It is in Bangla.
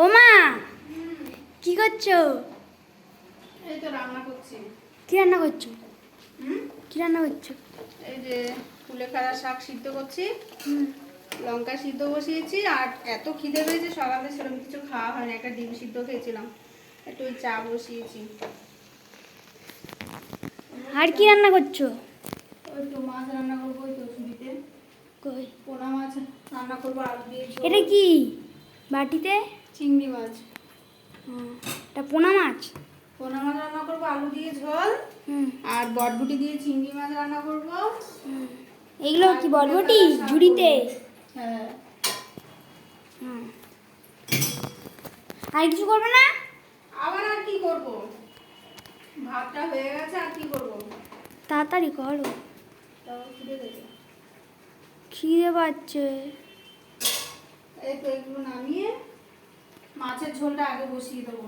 ও মা কি করছ? এই তো রান্না করছি। কি রান্না করছ? হুম? কি রান্না করছ? এই যে কুলেখাড়া শাক সিদ্ধ করছি লঙ্কা সিদ্ধ বসিয়েছি আর এত খিদে পেয়েছে সকালে সেরকম কিছু খাওয়া হয়নি একটা ডিম সিদ্ধ খেয়েছিলাম। একটু ওই চা বসিয়েছি। আর কি রান্না করছ? তো মাছ রান্না করব ওই তো কই? পোনা মাছ রান্না করব আলু দিয়ে এটা কি? বাটিতে? চিংড়ি মাছ। এটা পোনা মাছ? পোনা মাছ রান্না করব আলু দিয়ে ঝোল হুম। আর বটবুটি দিয়ে চিংড়ি মাছ রান্না করব। এগুলো কি বরবটি ঝুড়িতে? হ্যাঁ। আর কিছু করবে না? আবার আর কি করব? ভাতটা হয়ে গেছে আর কি করব? তাড়াতাড়ি করো। খিদে পাচ্ছে। এই তো এগুলো নামিয়ে মাছের ঝোলটা আগে বসিয়ে দেবো।